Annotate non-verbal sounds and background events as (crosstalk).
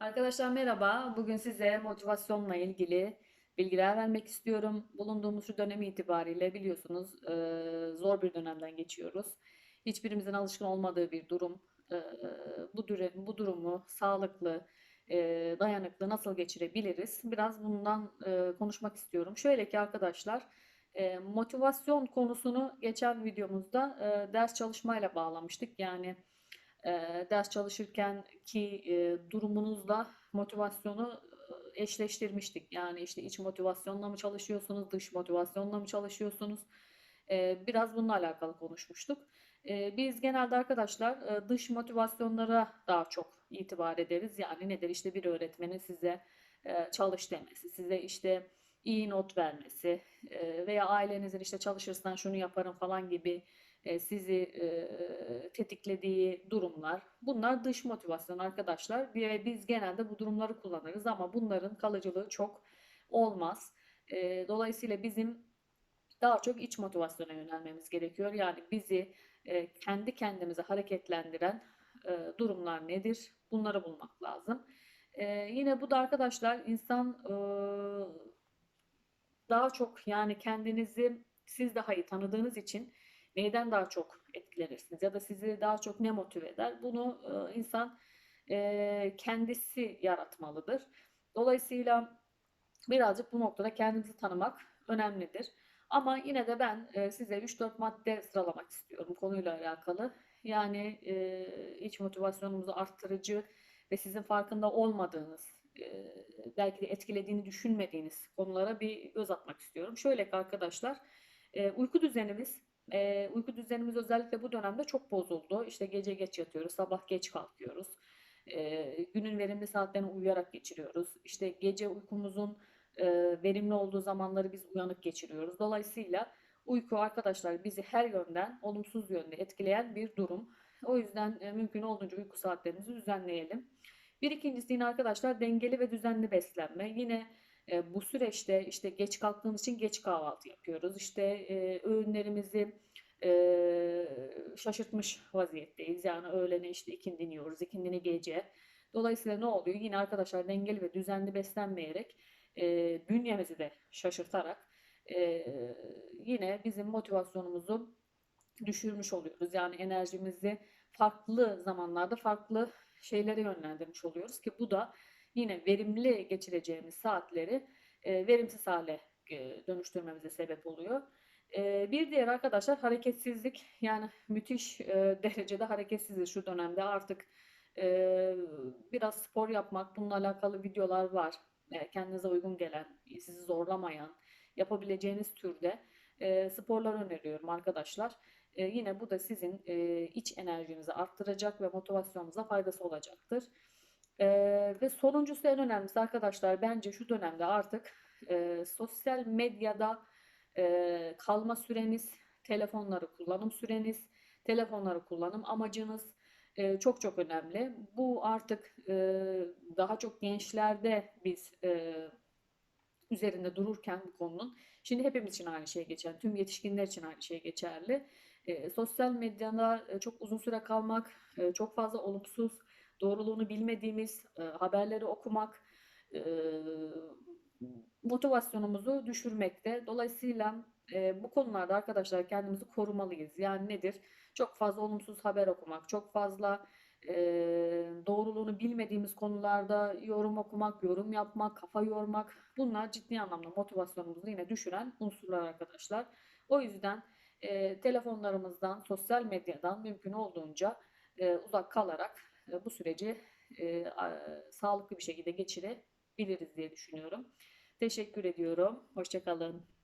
Arkadaşlar merhaba. Bugün size motivasyonla ilgili bilgiler vermek istiyorum. Bulunduğumuz şu dönem itibariyle biliyorsunuz eee, zor bir dönemden geçiyoruz. Hiçbirimizin alışkın olmadığı bir durum. Eee, bu, düre- bu durumu sağlıklı, eee, dayanıklı nasıl geçirebiliriz? Biraz bundan konuşmak istiyorum. Şöyle ki arkadaşlar, motivasyon konusunu geçen videomuzda ders çalışmayla bağlamıştık. Yani e, ders çalışırken ki e, durumunuzla motivasyonu e, eşleştirmiştik. Yani işte iç motivasyonla mı çalışıyorsunuz, dış motivasyonla mı çalışıyorsunuz? E, biraz bununla alakalı konuşmuştuk. E, biz genelde arkadaşlar e, dış motivasyonlara daha çok itibar ederiz. Yani nedir? İşte bir öğretmenin size e, çalış demesi, size işte iyi not vermesi e, veya ailenizin işte çalışırsan şunu yaparım falan gibi sizi e, tetiklediği durumlar. Bunlar dış motivasyon arkadaşlar. Biz genelde bu durumları kullanırız ama bunların kalıcılığı çok olmaz. E, dolayısıyla bizim daha çok iç motivasyona yönelmemiz gerekiyor. Yani bizi e, kendi kendimize hareketlendiren e, durumlar nedir? Bunları bulmak lazım. E, yine bu da arkadaşlar insan e, daha çok yani kendinizi siz daha iyi tanıdığınız için neyden daha çok etkilenirsiniz ya da sizi daha çok ne motive eder? Bunu e, insan e, kendisi yaratmalıdır. Dolayısıyla birazcık bu noktada kendimizi tanımak önemlidir. Ama yine de ben e, size 3-4 madde sıralamak istiyorum konuyla alakalı. Yani iç motivasyonumuzu arttırıcı ve sizin farkında olmadığınız, belki de etkilediğini düşünmediğiniz konulara bir göz atmak istiyorum. Şöyle ki arkadaşlar, uyku düzenimiz, e, uyku düzenimiz özellikle bu dönemde çok bozuldu. İşte gece geç yatıyoruz, sabah geç kalkıyoruz. E, günün verimli saatlerini uyuyarak geçiriyoruz. İşte gece uykumuzun e, verimli olduğu zamanları biz uyanık geçiriyoruz. Dolayısıyla uyku arkadaşlar bizi her yönden olumsuz yönde etkileyen bir durum. O yüzden e, mümkün olduğunca uyku saatlerimizi düzenleyelim. Bir ikincisi yine arkadaşlar dengeli ve düzenli beslenme. Yine e, bu süreçte işte geç kalktığımız için geç kahvaltı yapıyoruz. İşte e, öğünlerimizi e, şaşırtmış vaziyetteyiz. Yani öğlene işte ikindini yiyoruz, ikindini gece. Dolayısıyla ne oluyor? Yine arkadaşlar dengeli ve düzenli beslenmeyerek e, bünyemizi de şaşırtarak e, yine bizim motivasyonumuzu düşürmüş oluyoruz. Yani enerjimizi farklı zamanlarda farklı şeylere yönlendirmiş oluyoruz ki bu da yine verimli geçireceğimiz saatleri e, verimsiz hale e, dönüştürmemize sebep oluyor. E, bir diğer arkadaşlar hareketsizlik yani müthiş e, (laughs) derecede hareketsiziz şu dönemde artık e, biraz spor yapmak bununla alakalı videolar var. E, kendinize uygun gelen, sizi zorlamayan, yapabileceğiniz türde e, sporlar öneriyorum arkadaşlar. E, yine bu da sizin e, iç enerjinizi arttıracak ve motivasyonunuza faydası olacaktır. E, ve sonuncusu en önemlisi arkadaşlar bence şu dönemde artık e, sosyal medyada e, kalma süreniz, telefonları kullanım süreniz, telefonları kullanım amacınız çok çok önemli. Bu artık daha çok gençlerde biz üzerinde dururken bu konunun şimdi hepimiz için aynı şey geçerli. Tüm yetişkinler için aynı şey geçerli. Sosyal medyada çok uzun süre kalmak, çok fazla olumsuz, doğruluğunu bilmediğimiz e, haberleri okumak e, motivasyonumuzu düşürmekte. Dolayısıyla e, bu konularda arkadaşlar kendimizi korumalıyız. Yani nedir? Çok fazla olumsuz haber okumak, çok fazla doğruluğunu bilmediğimiz konularda yorum okumak, yorum yapmak, kafa yormak bunlar ciddi anlamda motivasyonumuzu yine düşüren unsurlar arkadaşlar. O yüzden e, telefonlarımızdan, sosyal medyadan mümkün olduğunca e, uzak kalarak bu süreci e, sağlıklı bir şekilde geçirebiliriz diye düşünüyorum. Teşekkür ediyorum. Hoşçakalın.